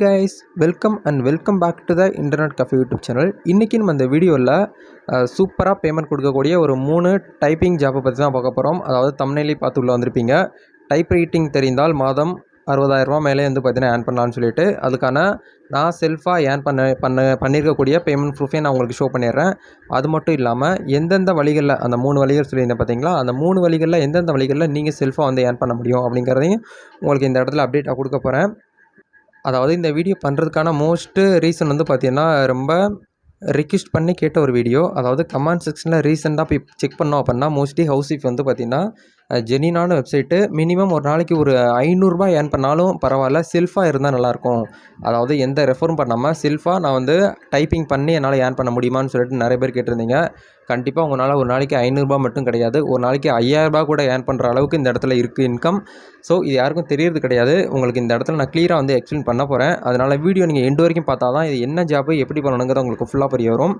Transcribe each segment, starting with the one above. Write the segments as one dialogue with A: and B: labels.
A: Guys welcome and welcome back to the internet cafe YouTube channel இன்றைக்கி நம்ம இந்த வீடியோவில் சூப்பராக பேமெண்ட் கொடுக்கக்கூடிய ஒரு மூணு டைப்பிங் ஜாப்பை பற்றி தான் பார்க்க போகிறோம் அதாவது தமிழ்நிலை பார்த்து உள்ள வந்திருப்பீங்க. டைப் ரைட்டிங் தெரிந்தால் மாதம் அறுபதாயிரரூபா மேலே வந்து பார்த்தீங்கன்னா ஏர்ன் பண்ணலான்னு சொல்லிட்டு அதுக்கான நான் செல்ஃபாக ஏர்ன் பண்ண பண்ண பண்ணியிருக்கக்கூடிய பேமெண்ட் ப்ரூஃபே நான் உங்களுக்கு ஷோ பண்ணிடுறேன். அது மட்டும் இல்லாமல் எந்தெந்த வழிகளில் அந்த மூணு வழிகள் சொல்லியிருந்தேன் பார்த்தீங்களா? அந்த மூணு வழிகளில் எந்தெந்த வழிகளில் நீங்கள் செல்ஃபாக வந்து ஏர்ன் பண்ண முடியும் அப்படிங்கிறதையும் உங்களுக்கு இந்த இடத்துல அப்டேட்டாக கொடுக்க போகிறேன் அதாவது இந்த வீடியோ பண்ணுறதுக்கான மோஸ்ட்டு ரீசன் வந்து பார்த்தீங்கன்னா ரொம்ப ரிக்வெஸ்ட் பண்ணி கேட்ட ஒரு வீடியோ அதாவது கமெண்ட் செக்ஷனில் ரீசெண்டாக போய் செக் பண்ணோம் அப்படின்னா மோஸ்ட்லி ஹவுஸ் ஒய்ஃப் வந்து பார்த்திங்கன்னா ஜெனினான வெப்சைட்டு மினிமம் ஒரு நாளைக்கு ஒரு ஐநூறுரூபா ஏர்ன் பண்ணாலும் பரவாயில்ல செல்ஃபாக இருந்தால் நல்லாயிருக்கும். அதாவது எந்த ரெஃபரும் பண்ணாமல் செல்ஃபாக நான் வந்து டைப்பிங் பண்ணி என்னால் ஏர்ன் பண்ண முடியுமான்னு சொல்லிட்டு நிறைய பேர் கேட்டிருந்தீங்க. கண்டிப்பாக உங்களால் ஒரு நாளைக்கு ஐநூறுரூபா மட்டும் கிடையாது ஒரு நாளைக்கு ஐயாயிரரூபா கூட ஏர்ன் பண்ணுற அளவுக்கு இந்த இடத்துல இருக்குது இன்கம் ஸோ இது யாருக்கும் தெரியறது கிடையாது. உங்களுக்கு இந்த இடத்துல நான் க்ளியராக வந்து எக்ஸ்பிளைன் பண்ண போகிறேன் அதனால் வீடியோ நீங்கள் எண்டு வரைக்கும் பார்த்தா தான் இது என்ன ஜாப்பு எப்படி பண்ணணுங்கிறது உங்களுக்கு ஃபுல்லாக புரிய வரும்.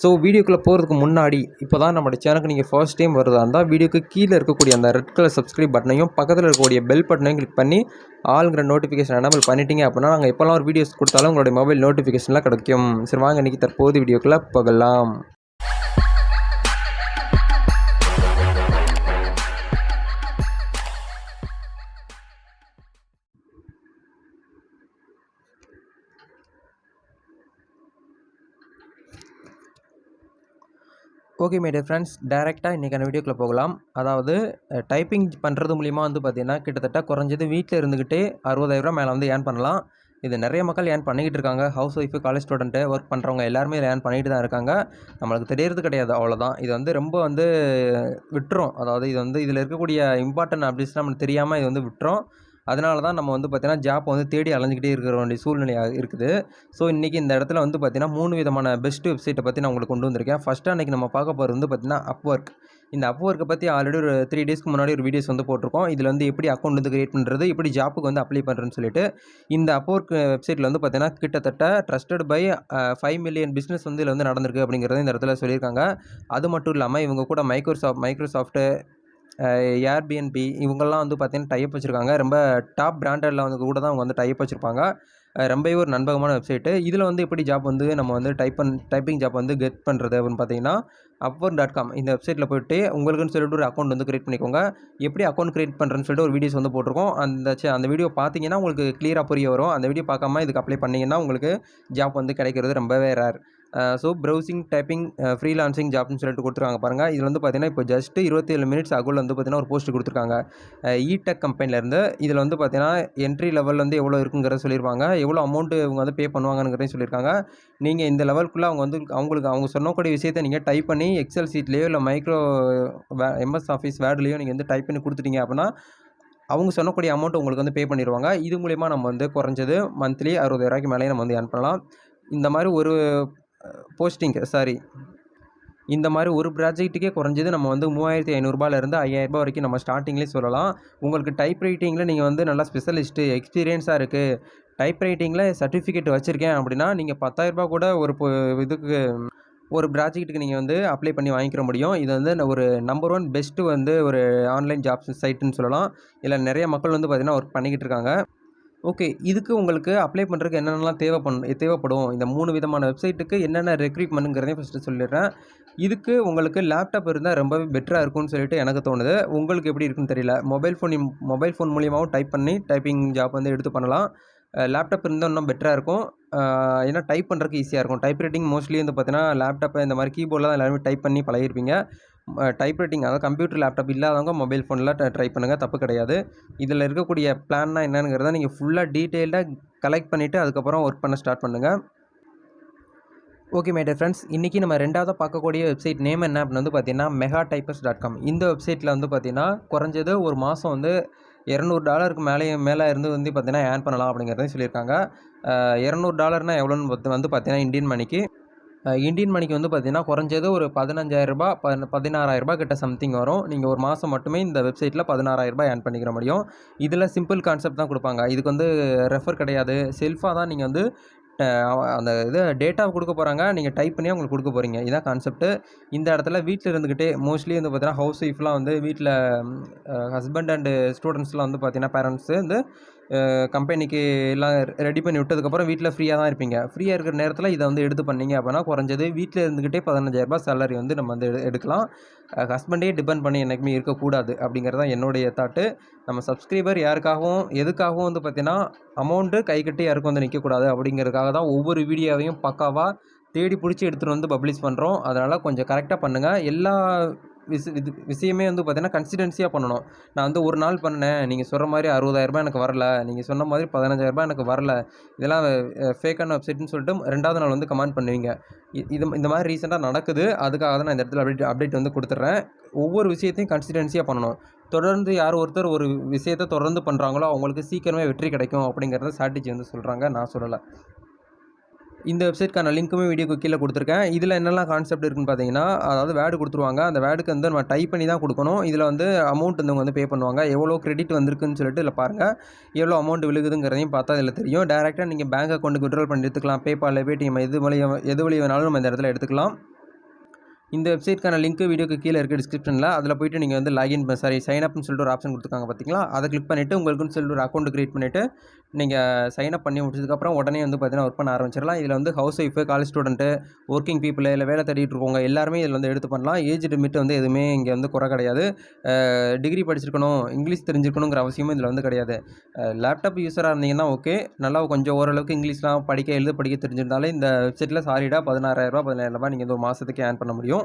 A: ஸோ வீடியோக்குள்ளே போகிறதுக்கு முன்னாடி இப்போ தான் நம்மளோட சேனலுக்கு நீங்கள் ஃபர்ஸ்ட் டைம் வருதா இருந்தால் வீடியோக்கு கீழே இருக்கக்கூடிய அந்த ரெட் கலர் சப்ஸ்கிரைப் பட்டனையும் பக்கத்தில் இருக்கக்கூடிய பெல் பட்டனையும் கிளிக் பண்ணி ஆளுங்கிற நோட்டிஃபிகேஷன் எனபிள் பண்ணிட்டீங்க அப்படின்னா நாங்கள் எப்போல்லாம் ஒரு வீடியோஸ் கொடுத்தாலும் உங்களுடைய மொபைல் நோட்டிஃபிகேஷன்லாம் கிடைக்கும். சரி வாங்க இன்றைக்கி தற்போது வீடியோக்குள்ளே போகலாம். ஓகே மை ஃப்ரெண்ட்ஸ் டேரெக்டாக இன்றைக்கான வீடியோக்குள்ளே போகலாம். அதாவது டைப்பிங் பண்ணுறது மூலிமா வந்து பார்த்திங்கன்னா கிட்டத்தட்ட குறைஞ்சது வீட்டில் இருந்துக்கிட்டே அறுபதாயிரரூவா மேலே வந்து ஏர்ன் பண்ணலாம். இது நிறைய மக்கள் ஏர்ன் பண்ணிக்கிட்டு இருக்காங்க. House wife college student work பண்ணுறவங்க எல்லாருமே இதில் ஏர்ன் பண்ணிட்டு தான் இருக்காங்க. நம்மளுக்கு தெரியறது கிடையாது அவ்வளோதான் இது வந்து ரொம்ப வந்து விட்டுரும். அதாவது இது வந்து இதில் இருக்கக்கூடிய இம்பார்ட்டன்ட் அப்படின்ஸ் நம்மளுக்கு தெரியாமல் இது வந்து விட்டுரும். அதனால தான் நம்ம வந்து பார்த்திங்கன்னா ஜாப் வந்து தேடி அலைஞ்சிக்கிட்டே இருக்கிற வேண்டிய சூழ்நிலையாக இருக்குது. ஸோ இன்றைக்கி இந்த இடத்துல வந்து பார்த்திங்கன்னா மூணு விதமான பெஸ்ட் வெப்சைட்டை பற்றி நான் உங்களுக்கு கொண்டு வந்திருக்கேன். ஃபஸ்ட்டு அன்றைக்கி நம்ம பார்க்க போகிறது வந்து பார்த்திங்கன்னா அப்ஒர்க் இந்த அப்ஒர்க்கை பற்றி ஆல்ரெடி ஒரு த்ரீ டேஸ்க்கு முன்னாடி ஒரு வீடியோஸ் வந்து போட்டிருக்கோம். இதில் வந்து எப்படி அக்கௌண்ட் வந்து கிரியேட் பண்ணுறது எப்படி ஜாப்புக்கு வந்து அப்ளை பண்ணுறேன்னு சொல்லிட்டு இந்த அப்ஒர்க் வெப்சைட்டில் வந்து பார்த்திங்கன்னா கிட்டத்தட்ட trusted by five million business வந்து இதில் வந்து நடந்திருக்கு அப்படிங்கிறத இந்த இடத்துல சொல்லியிருக்காங்க. அது மட்டும் இல்லாமல் இவங்க கூட மைக்ரோசாஃப்ட் மைக்ரோசாஃப்ட்டு ஏர்பிஎன்பி இவங்கெல்லாம் வந்து பார்த்தீங்கன்னா டைப் வச்சுருக்காங்க. ரொம்ப டாப் பிராண்டடில் வந்து கூட தான் அவங்க வந்து டைப் வச்சுருப்பாங்க. ரொம்பவே ஒரு நண்பகமான வெப்சைட்டு இதில் வந்து எப்படி ஜாப் வந்து நம்ம வந்து டைப் பண் டைப்பிங் ஜாப் வந்து கெட் பண்ணுறது அப்படின்னு பார்த்தீங்கன்னா அப்பர் டாட் காம் இந்த வெப்சைட்டில் போய்ட்டு உங்களுக்குன்னு சொல்லிட்டு ஒரு அக்கௌண்ட் வந்து க்ரியேட் பண்ணிக்கோங்க. எப்படி அக்கௌண்ட் க்ரியேட் பண்ணுறேன்னு சொல்லிட்டு ஒரு வீடியோஸ் வந்து போட்டிருக்கோம். அந்த அந்த வீடியோ பார்த்தீங்கன்னா உங்களுக்கு க்ளியராக புரிய வரும். அந்த வீடியோ பார்க்காம இதுக்கு அப்ளை பண்ணிங்கன்னா உங்களுக்கு ஜாப் வந்து கிடைக்கிறது ரொம்பவே rare so browsing typing freelancing ஜாப்னு சொல்லிட்டு கொடுத்துருக்காங்க பாருங்கள் இதில் வந்து பார்த்தீங்கன்னா இப்போ ஜஸ்ட்டு இருபத்தேழு மினிட்ஸ் அகுல் வந்து பார்த்தீங்கன்னா ஒரு போஸ்ட் கொடுத்துருக்காங்க. இடெக் கம்பெனிலேருந்து இதில் வந்து பார்த்தீங்கன்னா என்ட்ரி லெவல் வந்து எவ்வளோ இருக்குங்கிறத சொல்லியிருப்பாங்க எவ்வளோ அமௌண்ட்டு இவங்க வந்து பே பண்ணுவாங்கங்கிறதையும் சொல்லியிருக்காங்க நீங்கள் இந்த லெவலுக்குள்ளே அவங்க வந்து அவங்களுக்கு அவங்க சொன்னக்கூடிய விஷயத்தை நீங்கள் டைப் பண்ணி எக்ஸல் சீட்லேயோ இல்லை மைக்ரோ எம்எஸ் ஆஃபீஸ் வேர்ட்லேயோ நீங்கள் வந்து டைப் பண்ணி கொடுத்துட்டீங்க அப்படின்னா அவங்க சொன்னக்கூடிய அமௌண்ட் உங்களுக்கு வந்து பே பண்ணிடுவாங்க. இது மூலிமா நம்ம வந்து குறைஞ்சது மந்த்லி அறுபதாயிரூவாய்க்கு மேலே நம்ம வந்து ஏர்ன் பண்ணலாம். இந்த மாதிரி ஒரு போஸ்டிங் சாரி. இந்த மாதிரி ஒரு ப்ராஜெக்ட்டுக்கே குறைஞ்சது நம்ம வந்து மூவாயிரத்தி ஐநூறுரூபாலேருந்து ஐயாயிரரூபா வரைக்கும் நம்ம ஸ்டார்டிங்லேயே சொல்லலாம். உங்களுக்கு டைப் ரைட்டிங்கில் நீங்கள் வந்து நல்லா ஸ்பெஷலிஸ்ட்டு எக்ஸ்பீரியன்ஸாக இருக்குது டைப் ரைட்டிங்கில் சர்டிஃபிகேட் வச்சுருக்கேன் அப்படின்னா நீங்கள் பத்தாயிரரூபா கூட ஒரு இதுக்கு ஒரு ப்ராஜெக்ட்டுக்கு நீங்கள் வந்து அப்ளை பண்ணி வாங்கிக்கிற முடியும். இது வந்து ஒரு நம்பர் ஒன் பெஸ்ட்டு வந்து ஒரு ஆன்லைன் ஜாப்ஸ் சைட்டுன்னு சொல்லலாம். இதில் நிறைய மக்கள் வந்து பார்த்திங்கன்னா ஒர்க் பண்ணிக்கிட்டு இருக்காங்க. ஓகே. இதுக்கு உங்களுக்கு அப்ளை பண்ணுறதுக்கு என்னென்னலாம் தேவைப்பண் தேவைப்படும்? இந்த மூணு விதமான வெப்சைட்டுக்கு என்னென்ன ரெக்ரூட்மெண்ட்டுங்கிறதையும் ஃபஸ்ட்டு சொல்லிடுறேன். இதுக்கு உங்களுக்கு லேப்டாப் இருந்தால் ரொம்பவே பெட்டராக இருக்கும்னு சொல்லிட்டு எனக்கு தோணுது. உங்களுக்கு எப்படி இருக்குன்னு தெரியல. மொபைல் ஃபோன் மொபைல் ஃபோன் மூலியமாகவும் டைப் பண்ணி டைப்பிங் ஜாப் வந்து எடுத்து பண்ணலாம். லேப்டாப் இருந்தால் இன்னும் பெட்டராக இருக்கும். ஏன்னா டைப் பண்ணுறதுக்கு ஈஸியாக இருக்கும். டைப் ரைட்டிங் மோஸ்ட்லி வந்து பார்த்தீங்கன்னா லேப்டாப்பை இந்த மாதிரி கீபோர்டில் தான் எல்லாருமே டைப் பண்ணி பழகிருப்பீங்க. டைப்ரைட்டிங் அதாவது கம்ப்யூட்டர் லேப்டாப் இல்லாதவங்க மொபைல் ஃபோனில் ட்ரை பண்ணுங்கள் தப்பு கிடையாது. இதில் இருக்கக்கூடிய பிளான்னா என்னங்கிறத நீங்கள் ஃபுல்லாக டீட்டெயில்டாக கலெக்ட் பண்ணிவிட்டு அதுக்கப்புறம் ஒர்க் பண்ண ஸ்டார்ட் பண்ணுங்கள் ஓகே மை ஃப்ரெண்ட்ஸ் இன்றைக்கி நம்ம ரெண்டாவது பார்க்கக்கூடிய வெப்சைட் நேம் என்ன அப்படின்னு வந்து பார்த்தீங்கன்னா மெகா டைப்பர்ஸ் டாட் காம் இந்த வெப்சைட்டில் வந்து பார்த்தீங்கன்னா குறைஞ்சது ஒரு மாதம் வந்து இரநூறு டாலருக்கு மேலே மேலே இருந்து வந்து பார்த்தீங்கன்னா ஏர்ன் பண்ணலாம் அப்படிங்கிறதையும் சொல்லியிருக்காங்க. இரநூறு டாலர்னால் எவ்வளோன்னு வந்து பார்த்தீங்கன்னா இந்தியன் மணிக்கு இண்டியன் மணிக்கு வந்து பார்த்தீங்கன்னா குறைஞ்சது ஒரு பதினஞ்சாயிரரூபா ப பதினாறாயிரரூபா கிட்ட சம்திங் வரும். நீங்கள் ஒரு மாதம் மட்டுமே இந்த வெப்சைட்டில் பதினாறாயிரரூபா ஏர்ன் பண்ணிக்கிற முடியும். இதில் சிம்பிள் கான்செப்ட் தான் கொடுப்பாங்க. இதுக்கு வந்து ரெஃபர் கிடையாது. செல்ஃபாக தான் நீங்கள் வந்து அந்த இது டேட்டா கொடுக்க போகிறாங்க நீங்கள் டைப் பண்ணி அவங்களுக்கு கொடுக்க போகிறீங்க இதான் கான்செப்ட்டு இந்த இடத்துல வீட்டில் இருந்துக்கிட்டே மோஸ்ட்லி வந்து பார்த்தீங்கன்னா ஹவுஸ் ஒய்ஃப்லாம் வந்து வீட்டில் ஹஸ்பண்ட் அண்டு ஸ்டூடெண்ட்ஸ்லாம் வந்து பார்த்தீங்கன்னா பேரண்ட்ஸு வந்து கம்பெனிக்கு எல்லாம் ரெடி பண்ணி விட்டதுக்கப்புறம் வீட்டில் ஃப்ரீயாக தான் இருப்பீங்க. ஃப்ரீயாக இருக்கிற நேரத்தில் இதை வந்து எடுத்து பண்ணீங்க அப்படின்னா குறைஞ்சது வீட்டில் இருந்துக்கிட்டே பதினஞ்சாயிரரூபா சேலரி வந்து நம்ம வந்து எடுக்கலாம். ஹஸ்பண்டே டிபெண்ட் பண்ணி என்றைக்குமே இருக்கக்கூடாது அப்படிங்கிறது தான் என்னுடைய தாட்டு நம்ம சப்ஸ்கிரைபர் யாருக்காகவும் எதுக்காகவும் வந்து பார்த்திங்கன்னா அமௌண்ட்டு கை கட்டி யாருக்கும் வந்து நிற்கக்கூடாது அப்படிங்கிறதுக்காக தான் ஒவ்வொரு வீடியோவையும் பக்காவாக தேடி பிடிச்சி எடுத்துகிட்டு வந்து பப்ளிஷ் பண்ணுறோம் அதனால் கொஞ்சம் கரெக்டாக பண்ணுங்கள் எல்லா விஷ இது விஷயமே வந்து பார்த்தீங்கன்னா கன்சிடென்சியாக பண்ணணும். நான் வந்து ஒரு நாள் பண்ணேன் நீங்கள் சொல்கிற மாதிரி அறுபதாயிரரூபா எனக்கு வரல நீங்கள் சொன்ன மாதிரி பதினஞ்சாயிரரூபா எனக்கு வரல இதெல்லாம் ஃபேக்கான வெப்சைட்னு சொல்லிட்டு ரெண்டாவது நாள் வந்து கமெண்ட் பண்ணுவீங்க. இது இந்த மாதிரி ரீசெண்டாக நடக்குது அதுக்காக தான் நான் இந்த இடத்துல அப்டேட் அப்டேட் வந்து கொடுத்துட்றேன் ஒவ்வொரு விஷயத்தையும் கன்சிடென்சியாக பண்ணணும். தொடர்ந்து யார் ஒருத்தர் ஒரு விஷயத்தை தொடர்ந்து பண்ணுறாங்களோ அவங்களுக்கு சீக்கிரமே வெற்றி கிடைக்கும் அப்படிங்கிறத ஸ்ட்ராட்டஜி வந்து சொல்கிறாங்க நான் சொல்லலை. இந்த வெப்சைட்க்கான லிங்க்குமே வீடியோக்கு கீழே கொடுத்துருக்கேன். இதில் என்னெல்லாம் கான்செப்ட் இருக்குன்னு பார்த்தீங்கன்னா அதாவது வேர்டு கொடுத்துருவாங்க. அந்த வேர்டுக்கு வந்து நம்ம டைப் பண்ணி தான் கொடுக்கணும். இதில் வந்து அமௌண்ட் வந்து வந்து பே பண்ணுவாங்க. எவ்வளோ கிரெடிட் வந்திருக்குன்னு சொல்லிட்டு இதில் பாருங்கள் எவ்வளோ அமௌண்ட் விழுகுதுங்கிறதையும் பார்த்தா இதில் தெரியும். டேரெக்டாக நீங்கள் பேங்க் அக்கௌண்ட்டுக்கு விட்ரால் பண்ணி எடுத்துக்கலாம். பேபாலில் பேடிஎம் எது வழியாக எது வழி வேணாலும் நம்ம இந்த இடத்துல எடுத்துக்கலாம். இந்த வெப்சைட்க்கான லிங்க் வீடியோக்கு கீழே இருக்க டிஸ்கிரிப்ஷனில் அதில் போயிட்டு நீங்கள் வந்து லாகின் சாரி சைன் அப்னு சொல்லிட்டு ஒரு ஆப்ஷன் கொடுத்துருக்காங்க பார்த்தீங்களா அதை கிளிக் பண்ணிவிட்டு உங்களுக்குன்னு சொல்லிட்டு ஒரு அக்கௌண்ட் க்ரியேட் பண்ணிவிட்டு நீங்கள் சைன் அப் பண்ணி முடிச்சதுக்கப்புறம் உடனே வந்து பார்த்தீங்கன்னா ஒர்க் பண்ண ஆரம்பிச்சிடலாம். இதில் வந்து house wife college student working people இல்லை வேலை தேடிட்டு இருக்கவங்க எல்லாருமே இதில் வந்து எடுத்து பண்ணலாம். ஏஜ் லிமிட் வந்து எதுவுமே இங்கே வந்து குறை கிடையாது. டிகிரி படிச்சிருக்கணும் இங்கிலீஷ் தெரிஞ்சிருக்கணுங்கிற அவசியமும் இதில் வந்து கிடையாது. லேப்டாப் யூஸராக இருந்தீங்கன்னா ஓகே நல்லா கொஞ்சம் ஓரளவுக்கு இங்கிலீஷ்லாம் படிக்க எழுத படிக்க தெரிஞ்சிருந்தாலே இந்த வெப்சைட்டில் சாலிடாக பதினாறாயிரரூபா பதினாயிரரூபா நீங்கள் வந்து ஒரு மாதத்துக்கு ஏர்ன் பண்ண முடியும்.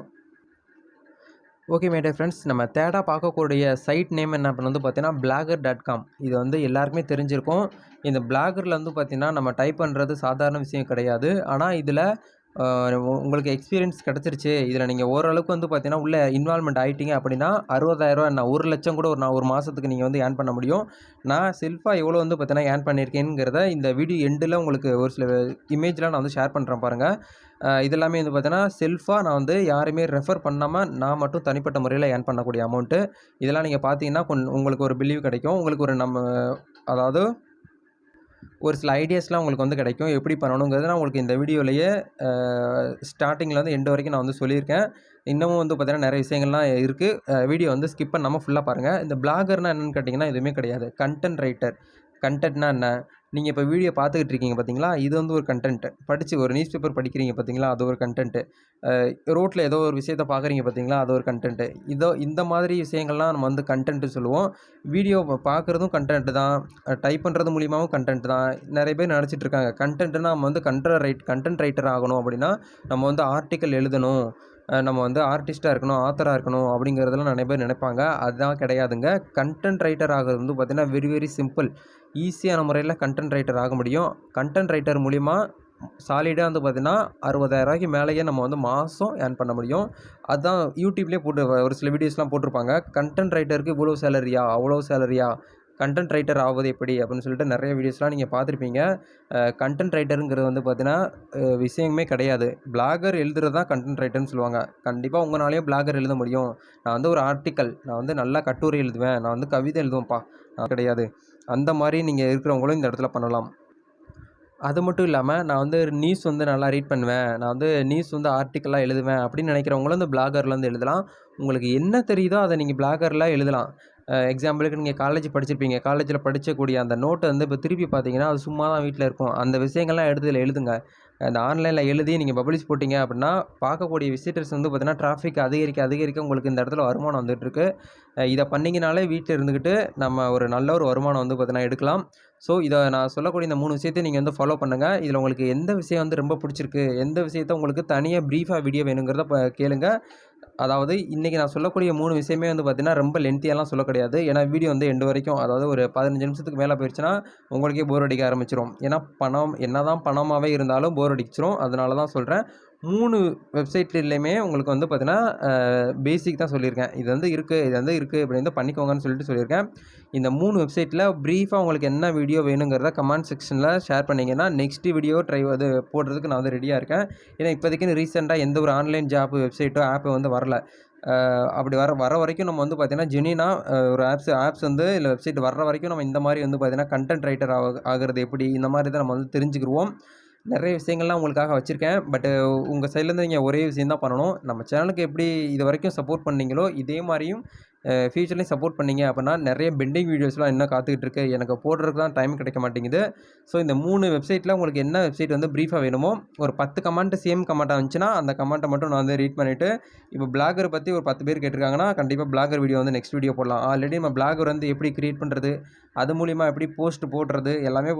A: ஓகே மேடே ஃப்ரெண்ட்ஸ் நம்ம தேடாக பார்க்கக்கூடிய சைட் நேம் என்ன அப்படின்னு வந்து பார்த்தீங்கன்னா பிளாகர் டாட் காம் இது வந்து எல்லாருக்குமே தெரிஞ்சிருக்கும். இந்த பிளாகரில் வந்து பார்த்திங்கன்னா நம்ம டைப் பண்ணுறது சாதாரண விஷயம் கிடையாது. ஆனால் இதில் உங்களுக்கு எக்ஸ்பீரியன்ஸ் கிடச்சிருச்சு. இதில் நீங்கள் ஓரளவுக்கு வந்து பார்த்தீங்கன்னா உள்ள இன்வால்மெண்ட் ஆகிட்டீங்க அப்படின்னா அறுபதாயிரரூவா நான் ஒரு லட்சம் கூட ஒரு நான் ஒரு மாதத்துக்கு நீங்கள் வந்து ஏர்ன் பண்ண முடியும். நான் செல்ஃபாக எவ்வளோ வந்து பார்த்தீங்கன்னா ஏர்ன் பண்ணியிருக்கேங்கிறத இந்த வீடியோ எண்டில் உங்களுக்கு ஒரு சில இமேஜ்லாம் நான் வந்து ஷேர் பண்ணுறேன் பாருங்கள் இதெல்லாமே வந்து பார்த்தீங்கன்னா செல்ஃபாக நான் வந்து யாருமே ரெஃபர் பண்ணாமல் நான் மட்டும் தனிப்பட்ட முறையில் ஏர்ன் பண்ணக்கூடிய அமௌண்ட்டு இதெல்லாம் நீங்கள் பார்த்தீங்கன்னா கொன் உங்களுக்கு ஒரு பிலீவ் கிடைக்கும். உங்களுக்கு ஒரு நம்ம அதாவது ஒரு சில ஐடியாஸ்லாம் உங்களுக்கு வந்து கிடைக்கும். எப்படி பண்ணணுங்கிறது நான் உங்களுக்கு இந்த வீடியோலையே ஸ்டார்டிங்கில் வந்து எண்டு வரைக்கும் நான் வந்து சொல்லியிருக்கேன். இன்னமும் வந்து பார்த்திங்கன்னா நிறைய விஷயங்கள்லாம் இருக்குது வீடியோ வந்து ஸ்கிப் பண்ணாமல் ஃபுல்லாக பாருங்கள் இந்த பிளாகர்னால் என்னென்னு கேட்டிங்கன்னா எதுவுமே கிடையாது. கண்டென்ட் ரைட்டர் கண்டென்ட்னா என்ன? நீங்கள் இப்போ வீடியோ பார்த்துக்கிட்டு இருக்கீங்க பார்த்தீங்களா இது வந்து ஒரு கண்டென்ட்டு படித்து ஒரு நியூஸ் பேப்பர் படிக்கிறீங்க பார்த்தீங்களா அது ஒரு கண்டென்ட்டு ரோட்டில் ஏதோ ஒரு விஷயத்த பார்க்குறீங்க பார்த்தீங்களா அது ஒரு கண்டென்ட்டு இதோ இந்த மாதிரி விஷயங்கள்லாம் நம்ம வந்து கண்டென்ட்டு சொல்லுவோம். வீடியோ பார்க்குறதும் கண்டென்ட் தான். டைப் பண்ணுறது மூலியமாகவும் கண்டென்ட் தான். நிறைய பேர் நினச்சிட்டு இருக்காங்க. கண்டென்ட்னா நம்ம வந்து கண்ட்ர ரைட் கண்டென்ட் ரைட்டர் ஆகணும் அப்படின்னா நம்ம வந்து ஆர்டிக்கல் எழுதணும். நம்ம வந்து ஆர்டிஸ்ட்டாக இருக்கணும் ஆத்தராக இருக்கணும் அப்படிங்கிறதெல்லாம் நிறைய பேர் நினைப்பாங்க. அதுதான் கிடையாதுங்க. கண்டென்ட் ரைட்டர் ஆகிறது வந்து பார்த்திங்கன்னா வெரி வெரி சிம்பிள் ஈஸியான முறையில் கண்டென்ட் ரைட்டர் ஆக முடியும். கண்டென்ட் ரைட்டர் மூலிமா சாலிடாக வந்து பார்த்திங்கன்னா அறுபதாயிரரூவாய்க்கு மேலேயே நம்ம வந்து மாதம் ஏர்ன் பண்ண முடியும். அதுதான் யூடியூப்லேயே போட்டு ஒரு சில வீடியோஸ்லாம் போட்டிருப்பாங்க. கண்டென்ட் ரைட்டருக்கு இவ்வளோ சேலரியா அவ்வளோ சேலரியா கண்டென்ட் ரைட்டர் ஆவது எப்படி? அப்படின்னு சொல்லிட்டு நிறைய வீடியோஸ்லாம் நீங்கள் பார்த்துருப்பீங்க. கண்டென்ட் ரைட்டருங்கிறது வந்து பார்த்தீங்கன்னா விஷயமே கிடையாது. பிளாகர் எழுதுறது தான் கண்டென்ட் ரைட்டர்னு சொல்லுவாங்க. கண்டிப்பாக உங்களாலேயும் பிளாகர் எழுத முடியும். நான் வந்து ஒரு ஆர்டிக்கல் நான் வந்து நல்லா கட்டுரை எழுதுவேன். நான் வந்து கவிதை எழுதுவேன்ப்பா. நான் கிடையாது. அந்த மாதிரி நீங்கள் இருக்கிறவங்களும் இந்த இடத்துல பண்ணலாம். அது மட்டும் இல்லாமல் நான் வந்து நியூஸ் வந்து நல்லா ரீட் பண்ணுவேன். நான் வந்து நியூஸ் வந்து ஆர்டிக்கலாக எழுதுவேன் அப்படின்னு நினைக்கிறவங்களும் இந்த பிளாகர்லேருந்து எழுதலாம். உங்களுக்கு என்ன தெரியுதோ அதை நீங்கள் பிளாகரில் எழுதலாம். எக்ஸாம்பிளுக்கு நீங்கள் காலேஜ் படிச்சிருப்பீங்க. காலேஜில் படிக்கக்கூடிய அந்த நோட்டை வந்து இப்போ திருப்பி பார்த்தீங்கன்னா அது சும்மா தான் வீட்டில் இருக்கும். அந்த விஷயங்கள்லாம் எடுத்து இதில் எழுதுங்க. அந்த ஆன்லைனில் எழுதி நீங்கள் பப்ளிஷ் போட்டிங்க அப்படின்னா பார்க்கக்கூடிய விசிட்டர்ஸ் வந்து பார்த்திங்கன்னா டிராஃபிக் அதிகரிக்க அதிகரிக்க உங்களுக்கு இந்த இடத்துல வருமானம் வந்துட்டுருக்கு. இதை பண்ணிங்கனாலே வீட்டில் இருந்துக்கிட்டு நம்ம ஒரு நல்ல ஒரு வருமானம் வந்து பார்த்திங்கன்னா எடுக்கலாம். ஸோ இதை நான் சொல்லக்கூடிய இந்த மூணு விஷயத்தையும் நீங்கள் வந்து ஃபாலோ பண்ணுங்கள் இதில் உங்களுக்கு எந்த விஷயம் வந்து ரொம்ப பிடிச்சிருக்கு? எந்த விஷயத்த உங்களுக்கு தனியாக ப்ரீஃபாக வீடியோ வேணுங்கிறத கேளுங்க. அதாவது இன்றைக்கி நான் சொல்லக்கூடிய மூணு விஷயமே வந்து பார்த்திங்கன்னா ரொம்ப லென்த்தியெல்லாம் சொல்ல கிடையாது. ஏன்னா வீடியோ வந்து எண்டு வரைக்கும் அதாவது ஒரு பதினஞ்சு நிமிஷத்துக்கு மேலே போயிடுச்சுன்னா உங்களுக்கே போர் அடிக்க ஆரம்பிச்சிடும் ஏன்னா பணம் என்ன தான் பணமாகவே இருந்தாலும் போர் அடிச்சிரும். அதனால தான் சொல்கிறேன் மூணு வெப்சைட்லேயுமே உங்களுக்கு வந்து பார்த்தீங்கன்னா பேசிக் தான் சொல்லியிருக்கேன். இது வந்து இருக்குது இது வந்து இருக்குது இப்படி வந்து பண்ணிக்கோங்கன்னு சொல்லிட்டு சொல்லியிருக்கேன். இந்த மூணு வெப்சைட்டில் ப்ரீஃபாக உங்களுக்கு என்ன வீடியோ வேணுங்கிறத கமெண்ட் செக்ஷனில் ஷேர் பண்ணிங்கன்னா நெக்ஸ்ட் வீடியோ ட்ரை அது போடுறதுக்கு நான் வந்து ரெடியாக இருக்கேன். ஏன்னா இப்போதைக்கு ரீசெண்டாக எந்த ஒரு ஆன்லைன் ஜாப் வெப்சைட்டோ ஆப்போ வந்து வரல. அப்படி வர வர வரைக்கும் நம்ம வந்து பார்த்தீங்கன்னா ஜெனினா ஒரு ஆப்ஸ் ஆப்ஸ் வந்து இல்லை வெப்சைட் வர்ற வரைக்கும் நம்ம இந்த மாதிரி வந்து பார்த்தீங்கன்னா கண்டென்ட் ரைட்டர் ஆக ஆகிறது எப்படி இந்த மாதிரி தான் நம்ம வந்து தெரிஞ்சுக்கிருவோம். நிறைய விஷயங்கள்லாம் உங்களுக்காக வச்சுருக்கேன். பட்டு உங்கள் சைட்லேருந்து நீங்கள் ஒரே விஷயம் தான் பண்ணணும். நம்ம சேனலுக்கு எப்படி இது வரைக்கும் சப்போர்ட் பண்ணீங்களோ இதே மாதிரியும் ஃபியூச்சர்லேயும் சப்போர்ட் பண்ணீங்க அப்படின்னா நிறைய பெண்டிங் வீடியோஸ்லாம் இன்னும் காத்துக்கிட்டு இருக்கு எனக்கு போடுறதுக்கு தான் டைம் கிடைக்க மாட்டேங்குது. ஸோ இந்த மூணு வெப்சைட்டில் உங்களுக்கு என்ன வெப்சைட் வந்து ப்ரீஃபாக வேணுமோ ஒரு பத்து கமெண்ட் சேம் கமெண்ட்டாக வந்துச்சுன்னா அந்த கமெண்ட்டை மட்டும் நான் வந்து ரீட் பண்ணிவிட்டு இப்போ பிளாகர் பற்றி ஒரு பத்து பேர் கேட்டிருக்காங்கன்னா கண்டிப்பாக பிளாகர் வீடியோ வந்து நெக்ஸ்ட் வீடியோ போடலாம். ஆல்ரெடி நம்ம பிளாகர் வந்து எப்படி க்ரியேட் பண்ணுறது அது மூலிமா எப்படி போஸ்ட் போடுறது எல்லாமே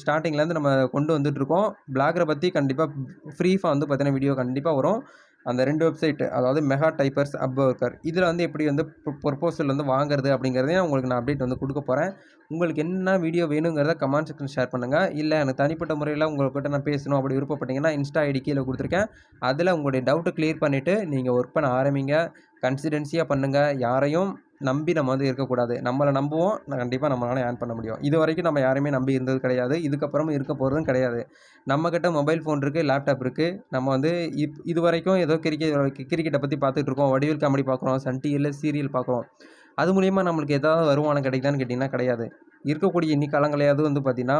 A: ஸ்டார்டிங்லேருந்து நம்ம கொண்டு வந்துட்டுருக்கோம். பிளாகரை பற்றி கண்டிப்பாக ஃப்ரீஃபாக வந்து பார்த்தீங்கன்னா வீடியோ கண்டிப்பாக வரும். அந்த ரெண்டு வெப்சைட்டு அதாவது மெகா டைப்பர்ஸ் அப் ஒர்க்கர் இதில் வந்து எப்படி வந்து ப்ரொப்போசல் வந்து வாங்குறது அப்படிங்கிறதையும் உங்களுக்கு நான் அப்டேட் வந்து கொடுக்க போகிறேன் உங்களுக்கு என்ன வீடியோ வேணுங்கிறத கமெண்ட் செக்ஷன் ஷேர் பண்ணுங்கள் இல்லை எனக்கு தனிப்பட்ட முறையில் உங்கள்கிட்ட நான் பேசணும் அப்படி விருப்பப்பட்டீங்கன்னா இன்ஸ்டா ஐடி கீழே கொடுத்துருக்கேன். அதில் உங்களுடைய டவுட்டை க்ளியர் பண்ணிவிட்டு நீங்கள் ஒர்க் பண்ண ஆரம்பிங்க. கன்சிடென்சியாக பண்ணுங்கள் யாரையும் நம்பி நம்ம வந்து இருக்கக்கூடாது. நம்மளை நம்புவோம். கண்டிப்பாக நம்மளால் ஏர்ன் பண்ண முடியும். இது வரைக்கும் நம்ம யாருமே நம்பி இருந்தது கிடையாது. இதுக்கப்புறமும் இருக்க போகிறதும் கிடையாது. நம்மக்கிட்ட மொபைல் ஃபோன் இருக்குது லேப்டாப் இருக்குது நம்ம வந்து இப் இது வரைக்கும் ஏதோ கிரிக்கெட் கிரிக்கெட்டை பற்றி பார்த்துட்டு இருக்கோம். வடிவேல் காமெடி பார்க்குறோம். சன் டிவியில் சீரியல் பார்க்குறோம். அது மூலிமா நம்மளுக்கு ஏதாவது வருமானம் கிடைக்குதான்னு கேட்டிங்கன்னா கிடையாது. இருக்கக்கூடிய இன்னி காலங்களையாவது வந்து பார்த்திங்கன்னா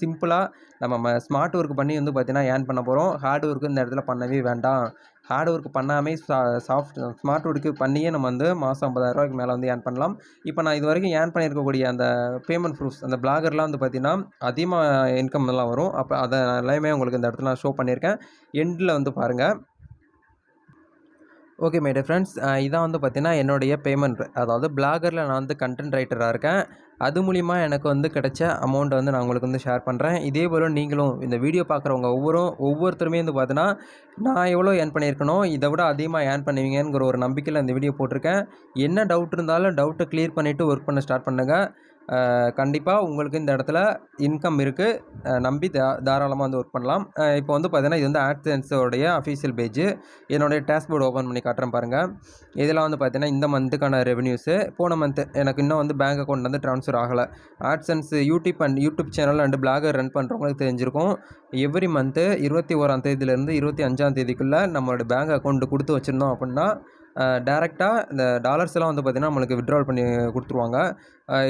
A: சிம்பிளாக நம்ம ம ஸ்மார்ட் ஒர்க் பண்ணி வந்து பார்த்திங்கன்னா ஏர்ன் பண்ண போகிறோம் ஹார்ட் ஒர்க்கு இந்த இடத்துல பண்ணவே வேண்டாம். ஹார்ட் ஒர்க் பண்ணாமே சா சாஃப்ட் ஸ்மார்ட் ஒர்க்கு பண்ணியே நம்ம வந்து மாதம் ஐம்பதாயிரரூவாய்க்கு மேலே வந்து ஏர்ன் பண்ணலாம். இப்போ நான் இது வரைக்கும் ஏர்ன் பண்ணியிருக்கக்கூடிய அந்த பேமெண்ட் ப்ரூஃப்ஸ் அந்த பிளாகர்லாம் வந்து பார்த்திங்கன்னா அதிகமாக இன்கம் எல்லாம் வரும். அப்போ அதை எல்லாமே உங்களுக்கு இந்த இடத்துல நான் ஷோ பண்ணியிருக்கேன். எண்டில் வந்து பாருங்கள் ஓகே மை ஃப்ரெண்ட்ஸ் இதான் வந்து பார்த்தீங்கன்னா என்னுடைய பேமெண்ட் அதாவது பிளாகரில் நான் வந்து கண்டென்ட் ரைட்டராக இருக்கேன். அது மூலிமா எனக்கு வந்து கிடைச்ச அமௌண்ட்டை வந்து நான் உங்களுக்கு வந்து ஷேர் பண்ணுறேன் இதே போல் நீங்களும் இந்த வீடியோ பார்க்குறவங்க ஒவ்வொரு ஒவ்வொருத்தருமே வந்து பார்த்தீங்கன்னா நான் எவ்வளோ ஏர்ன் பண்ணியிருக்கணும் இதை விட அதிகமாக ஏர்ன் பண்ணுவீங்கிற ஒரு நம்பிக்கையில் இந்த வீடியோ போட்டிருக்கேன். என்ன டவுட் இருந்தாலும் டவுட்டை க்ளியர் பண்ணிவிட்டு ஒர்க் பண்ண ஸ்டார்ட் பண்ணுங்கள் கண்டிப்பாக உங்களுக்கு இந்த இடத்துல இன்கம் இருக்குது நம்பி தா தாராளமாக வந்து ஒர்க் பண்ணலாம். இப்போ வந்து பார்த்தீங்கன்னா இது வந்து ஆட்சென்ஸோடைய அஃபீஷியல் பேஜ் என்னுடைய டேஷ்போர்டு ஓப்பன் பண்ணி காட்டுறேன் பாருங்கள் இதெல்லாம் வந்து பார்த்தீங்கன்னா இந்த மந்த்துக்கான ரெவன்யூஸு போன மந்த்து எனக்கு இன்னும் வந்து பேங்க் அக்கௌண்ட் வந்து ட்ரான்ஸ்ஃபர் ஆகலை. AdSense YouTube and YouTube channel and blogger run பண்ணுறவங்களுக்கு தெரிஞ்சிருக்கும். எவ்ரி மந்த்து இருபத்தி ஓராம் தேதியிலேருந்து இருபத்தி அஞ்சாம் தேதிக்குள்ளே நம்மளோட பேங்க் அக்கௌண்ட்டு கொடுத்து வச்சுருந்தோம் அப்படின்னா டேரெக்டாக இந்த டாலர்ஸ் எல்லாம் வந்து பார்த்திங்கன்னா நம்மளுக்கு விட்ரால் பண்ணி கொடுத்துருவாங்க.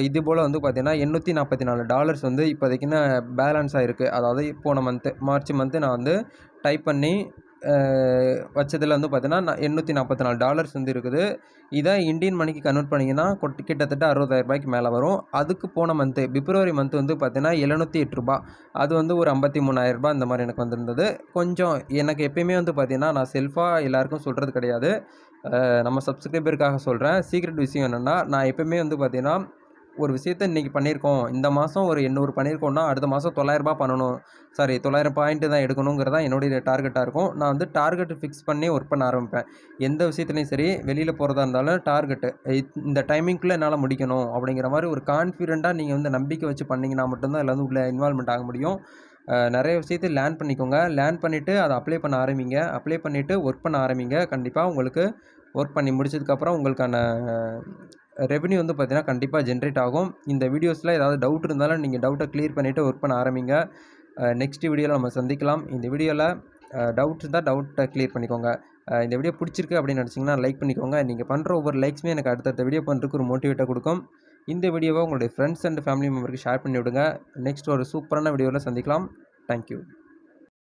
A: இது போல் வந்து பார்த்திங்கன்னா எண்ணூற்றி நாற்பத்தி நாலு டாலர்ஸ் வந்து இப்போதைக்குன்னு பேலன்ஸ் ஆகிருக்கு அதாவது போன மந்த்து மார்ச் மந்த்து நான் வந்து டைப் பண்ணி வச்சதில் வந்து பார்த்தீங்கன்னா நான் எண்ணூற்றி நாற்பத்தி நாலு டாலர்ஸ் வந்து இருக்குது. இதை இந்தியன் மணிக்கு கன்வெர்ட் பண்ணிங்கன்னா கிட்டத்தட்ட அறுபதாயிரம் ரூபாய்க்கு மேலே வரும். அதுக்கு போன மந்த்து பிப்ரவரி மந்த் வந்து பார்த்தீங்கன்னா எழுநூற்றி எட்டு ரூபா அது வந்து ஒரு ஐம்பத்தி மூணாயிரரூபா இந்த மாதிரி எனக்கு வந்திருந்தது. கொஞ்சம் எனக்கு எப்பயுமே வந்து பார்த்திங்கன்னா நான் செல்ஃபாக எல்லாருக்கும் சொல்கிறது கிடையாது. நம்ம சப்ஸ்கிரைபருக்காக சொல்கிறேன் சீக்ரெட் விஷயம் என்னென்னா நான் எப்போயுமே வந்து பார்த்திங்கன்னா ஒரு விஷயத்த இன்றைக்கி பண்ணியிருக்கோம். இந்த மாதம் ஒரு எண்ணூறு பண்ணியிருக்கோம்னா அடுத்த மாதம் தொள்ளாயிரரூபா பண்ணணும். சாரி தொள்ளாயிரம் பாயிண்ட்டு தான் எடுக்கணுங்கிறது தான் என்னுடைய டார்கெட்டாக இருக்கும். நான் வந்து டார்கெட் ஃபிக்ஸ் பண்ணி ஒர்க் பண்ண ஆரம்பிப்பேன். எந்த விஷயத்துலையும் சரி வெளியில் போகிறதா இருந்தாலும் டார்கெட்டு இந்த டைமிங்குள்ளே என்னால் முடிக்கணும் அப்படிங்கிற மாதிரி ஒரு கான்ஃபிடெண்ட்டாக நீங்கள் வந்து நம்பிக்கை வச்சு பண்ணிங்கன்னா மட்டும்தான் அதில் வந்து உள்ள இன்வால்மெண்ட் ஆக முடியும். நிறைய விஷயத்தை லேர்ன் பண்ணிக்கோங்க. லேர்ன் பண்ணிவிட்டு அதை அப்ளை பண்ண ஆரம்பிங்க. அப்ளை பண்ணிவிட்டு ஒர்க் பண்ண ஆரம்பிங்க. கண்டிப்பாக உங்களுக்கு ஒர்க் பண்ணி முடிச்சதுக்கப்புறம் உங்களுக்கான ரெவன்யூ வந்து பார்த்தீங்கன்னா கண்டிப்பாக ஜென்ரேட் ஆகும். இந்த வீடியோஸில் ஏதாவது டவுட் இருந்தாலும் நீங்கள் டவுட்டை க்ளியர் பண்ணிவிட்டு ஒர்க் பண்ண ஆரம்பிங்க. நெக்ஸ்ட் வீடியோவில் நம்ம சந்திக்கலாம். இந்த வீடியோவில் டவுட் இருந்தால் டவுட்டை க்ளியர் பண்ணிக்கோங்க. இந்த வீடியோ பிடிச்சிருக்கு அப்படின்னு நினச்சிங்கன்னா லைக் பண்ணிக்கோங்க. நீங்கள் பண்ணுற ஒவ்வொரு லைக்ஸுமே எனக்கு அடுத்தடுத்த வீடியோ பண்ணுறதுக்கு ஒரு மோட்டிவேட்டாக கொடுக்கும். இந்த வீடியோவை உங்களுடைய ஃப்ரெண்ட்ஸ் அண்ட் ஃபேமிலி மெம்பருக்கு ஷேர் பண்ணி விடுங்க நெக்ஸ்ட் ஒரு சூப்பரான வீடியோவில் சந்திக்கலாம். தேங்க்யூ